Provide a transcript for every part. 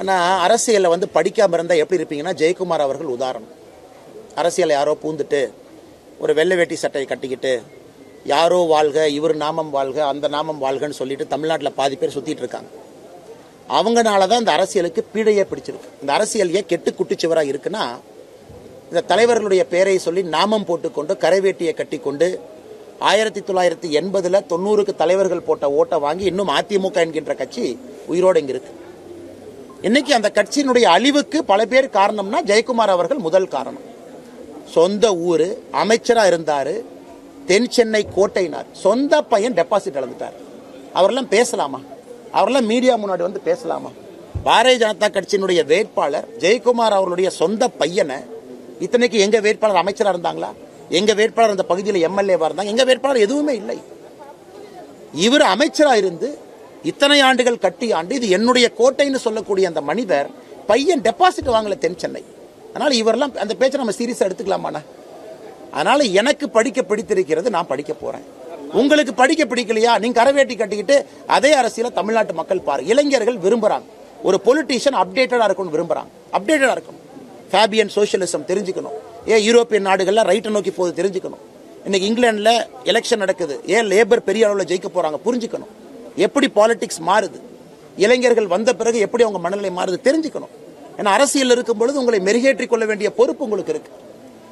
ஆனால் அரசியலில் வந்து படிக்காமல் இருந்தால் எப்படி இருப்பீங்கன்னா ஜெயக்குமார் அவர்கள் உதாரணம். அரசியல் யாரோ பூந்துட்டு ஒரு வெள்ளை வேட்டி சட்டையை கட்டிக்கிட்டு யாரோ வாழ்க இவர் நாமம் வாழ்க அந்த நாமம் வாழ்கன்னு சொல்லிட்டு தமிழ்நாட்டில் பாதி பேர் சுற்றிட்டு இருக்காங்க. அவங்கனால தான் இந்த அரசியலுக்கு பீடையே பிடிச்சிருக்கு. இந்த அரசியல் ஏன் கெட்டு குட்டிச்சுவராக இருக்குன்னா இந்த தலைவர்களுடைய பெயரை சொல்லி நாமம் போட்டுக்கொண்டு கரைவேட்டியை கட்டிக்கொண்டு ஆயிரத்தி தொள்ளாயிரத்தி எண்பதில் தொண்ணூறுக்கு தலைவர்கள் போட்ட ஓட்டை வாங்கி இன்னும் அதிமுக என்கின்ற கட்சி உயிரோடு இங்கே இருக்குது இன்னைக்கு அந்த கட்சியினுடைய அழிவுக்கு பல பேர் காரணம்னா ஜெயக்குமார் அவர்கள் முதல் காரணம். சொந்த ஊர் அமைச்சராக இருந்தார் தென் சென்னை கோட்டையினார். சொந்த பையன் டெபாசிட் இழந்துட்டார். அவரெல்லாம் பேசலாமா? அவரெல்லாம் மீடியா முன்னாடி வந்து பேசலாமா? பாரதிய ஜனதா கட்சியினுடைய வேட்பாளர் ஜெயக்குமார் அவர்களுடைய சொந்த பையனை இத்தனைக்கு எங்கள் வேட்பாளர் அமைச்சராக இருந்தாங்களா? எங்கள் வேட்பாளர் அந்த பகுதியில் எம்எல்ஏவாக இருந்தாங்க? எங்கள் வேட்பாளர் எதுவுமே இல்லை. இவர் அமைச்சராக இருந்து இத்தனை ஆண்டுகள் கட்டி ஆண்டு இது என்னுடைய கோட்டைன்னு சொல்லக்கூடிய அந்த மனிதர் பையன் டெபாசிட் வாங்கல தென் சென்னை. அதனால் இவரெல்லாம் அந்த பேச்சை நம்ம சீரியஸாக எடுத்துக்கலாமாண்ணா? அதனால் எனக்கு படிக்க பிடித்திருக்கிறது நான் படிக்க போகிறேன் உங்களுக்கு படிக்க பிடிக்கலையா? நீங்க கரவேட்டி கட்டிக்கிட்டு அதே அரசியல தமிழ்நாட்டு மக்கள் பாரு. இளைஞர்கள் விரும்புறாங்க. ஒரு பொலிட்டீஷியன் அப்டேட்டடா இருக்கணும் விரும்புறாங்க. அப்டேட்டடா இருக்கணும். ஃபேபியன் சோஷியலிசம் தெரிஞ்சுக்கணும். ஏன் யூரோப்பியன் நாடுகளில் ரைட்டை நோக்கி போது தெரிஞ்சுக்கணும். இன்னைக்கு இங்கிலாந்துல எலெக்ஷன் நடக்குது. ஏன் லேபர் பெரிய அளவில் ஜெயிக்க போறாங்க? புரிஞ்சுக்கணும். எப்படி பாலிடிக்ஸ் மாறுது? இளைஞர்கள் வந்த பிறகு எப்படி அவங்க மனநிலை மாறுது தெரிஞ்சுக்கணும். ஏன்னா அரசியல் இருக்கும் பொழுது உங்களை மெருகேற்றிக் கொள்ள வேண்டிய பொறுப்பு உங்களுக்கு இருக்கு.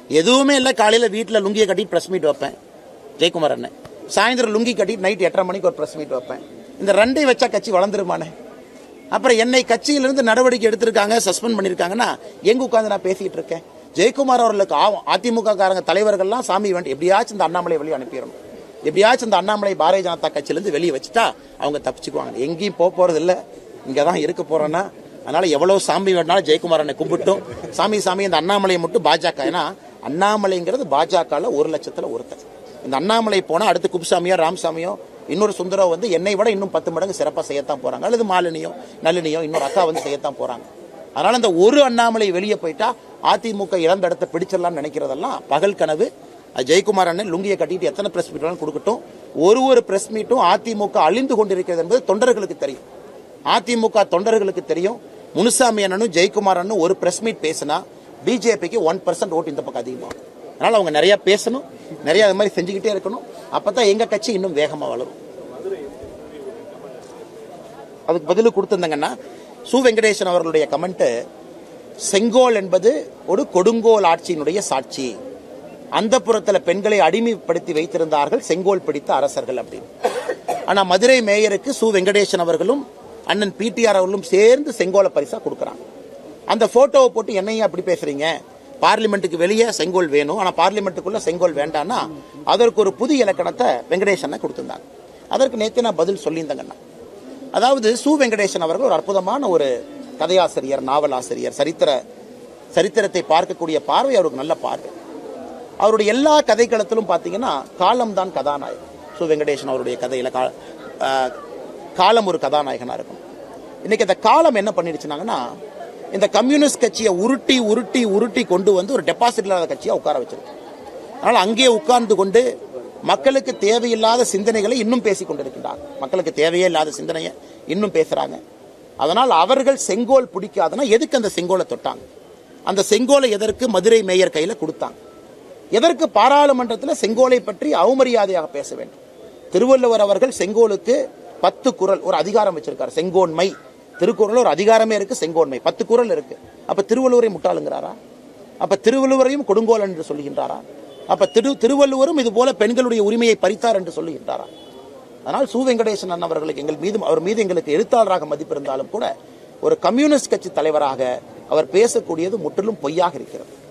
எதுவுமே இல்லை காலையில் வீட்டில் லுங்கியை கட்டி ப்ரெஸ் மீட் வைப்பேன். ஜெயக்குமார் அண்ணன். சாயந்தரம் லுங்கி கட்டி நைட் எட்டரை மணிக்கு ஒரு ப்ரெஸ் மீட் வைப்பேன். இந்த ரெண்டை வச்சா கட்சி வளர்ந்துருமானே? அப்புறம் என்னை கட்சியிலிருந்து நடவடிக்கை எடுத்திருக்காங்க சஸ்பெண்ட் பண்ணியிருக்காங்கன்னா எங்க உட்காந்து நான் பேசிட்டு இருக்கேன்? ஜெயக்குமார் அவர்களுக்கு ஆகும் அதிமுக காரங்க தலைவர்கள்லாம் சாமி வேண்டி எப்படியாச்சும் இந்த அண்ணாமலை வழி அனுப்பிடணும். எப்படியாச்சும் அந்த அண்ணாமலை பாரதிய ஜனதா கட்சியிலேருந்து வெளியே வச்சுட்டா அவங்க தப்பிச்சுக்குவாங்க. எங்கேயும் போக போகிறது இல்லை. இங்கே தான் இருக்க போகிறேன்னா அதனால் எவ்வளோ சாமி வேணாலும் ஜெயக்குமாரனை கும்பிட்டும். சாமி சாமி இந்த அண்ணாமலையை மட்டும் பாஜக. ஏன்னா அண்ணாமலைங்கிறது பாஜகவில் ஒரு லட்சத்தில் ஒருத்தர். இந்த அண்ணாமலை போனால் அடுத்து குப்புசாமியோ ராமசாமியோ இன்னொரு சுந்தரம் வந்து என்னை விட இன்னும் பத்து மடங்கு சிறப்பாக செய்யத்தான் போகிறாங்க அல்லது மாலினியோ நளினியோ இன்னொரு அக்கா வந்து செய்யத்தான் போகிறாங்க அதனால் இந்த ஒரு அண்ணாமலை வெளியே போயிட்டா அதிமுக இழந்த இடத்தை பிடிச்சிடலாம்னு நினைக்கிறதெல்லாம் பகல் கனவு. ஜெயக்குமார் அண்ணன் லுங்கியை கட்டிட்டு எத்தனை பிரஸ் மீட் கொடுக்கட்டும். ஒரு ஒரு பிரஸ் மீட்டும் அதிமுக அழிந்து கொண்டிருக்கிறது என்பது தொண்டர்களுக்கு தெரியும். அதிமுக தொண்டர்களுக்கு தெரியும். முனுசாமி அண்ணனும் ஜெயக்குமார் அண்ணனும் ஒரு பிரஸ் மீட் பேசினா பிஜேபிக்கு ஒன் பர்சன்ட் ஓட்டு இந்த பக்கம் அதிகமாகும் அதனால அவங்க நிறைய பேசணும். நிறைய அது மாதிரி செஞ்சுக்கிட்டே இருக்கணும். அப்பதான் எங்க கட்சி இன்னும் வேகமா வளரும். அதுக்கு பதில் கொடுத்திருந்தாங்கன்னா சு வெங்கடேசன் அவர்களுடைய கமெண்ட் செங்கோல் என்பது ஒரு கொடுங்கோல் ஆட்சியினுடைய சாட்சி. அந்த புறத்துல பெண்களை அடிமைப்படுத்தி வைத்திருந்தார்கள் செங்கோல் பிடித்த அரசர்கள் அப்படின்னு. ஆனா மதுரை மேயருக்கு சு. வெங்கடேசன் அவர்களும் அண்ணன் பிடிஆர் அவர்களும் சேர்ந்து செங்கோலை பரிசா கொடுக்கறாங்க. அந்த போட்டோவை போட்டு என்னையும் அப்படி பேசுறீங்க? பார்லிமெண்ட்டுக்கு வெளியே செங்கோல் வேணும். ஆனா பார்லிமெண்ட்டுக்குள்ள செங்கோல் வேண்டாம்னா அதற்கு ஒரு புது இலக்கணத்தை வெங்கடேசன் கொடுத்திருந்தாங்க. அதற்கு நேற்று நான் பதில் சொல்லியிருந்தேங்கண்ணா அதாவது சு. வெங்கடேசன் அவர்கள் ஒரு அற்புதமான ஒரு கதையாசிரியர் நாவலாசிரியர் சரித்திர சரித்திரத்தை பார்க்கக்கூடிய பார்வை அவருக்கு நல்ல பார்வை. அவருடைய எல்லா கதைக்களத்திலும் பார்த்தீங்கன்னா காலம் தான் கதாநாயகன். சு வெங்கடேசன் அவருடைய கதையில் கா- காலம் ஒரு கதாநாயகனாக இருக்கும். இன்னைக்கு அந்த காலம் என்ன பண்ணிடுச்சுனாங்கன்னா இந்த கம்யூனிஸ்ட் கட்சியை உருட்டி உருட்டி உருட்டி கொண்டு வந்து ஒரு டெபாசிட் இல்லாத கட்சியாக உட்கார வச்சிருக்கு. அதனால் அங்கேயே உட்கார்ந்து கொண்டு மக்களுக்கு தேவையில்லாத சிந்தனைகளை இன்னும் பேசி கொண்டிருக்கின்றார். மக்களுக்கு தேவையே இல்லாத சிந்தனையை இன்னும் பேசுகிறாங்க அதனால் அவர்கள் செங்கோல் பிடிக்காதுன்னா எதுக்கு அந்த செங்கோலை தொட்டாங்க? அந்த செங்கோலை எதற்கு மதுரை மேயர் கையில் கொடுத்தாங்க? எதற்கு பாராளுமன்றத்தில் செங்கோலை பற்றி அவமரியாதையாக பேச வேண்டும்? திருவள்ளுவர் அவர்கள் செங்கோலுக்கு பத்து குறள் ஒரு அதிகாரம் வச்சிருக்காரு. செங்கோன்மை. திருக்குறள் ஒரு அதிகாரமே இருக்கு செங்கோன்மை. பத்து குறள் இருக்கு. அப்ப திருவள்ளுவரை முட்டாளுங்கிறாரா? அப்ப திருவள்ளுவரையும் கொடுங்கோல் என்று சொல்லுகின்றாரா? அப்ப திரு திருவள்ளுவரும் இது போல பெண்களுடைய உரிமையை பறித்தார் என்று சொல்லுகின்றாரா? அதனால் சு. வெங்கடேசன் அண்ணன் அவர்களுக்கு எங்கள் மீது அவர் மீது எங்களுக்கு எழுத்தாளராக மதிப்பு இருந்தாலும் கூட ஒரு கம்யூனிஸ்ட் கட்சி தலைவராக அவர் பேசக்கூடியது முற்றிலும் பொய்யாக இருக்கிறது.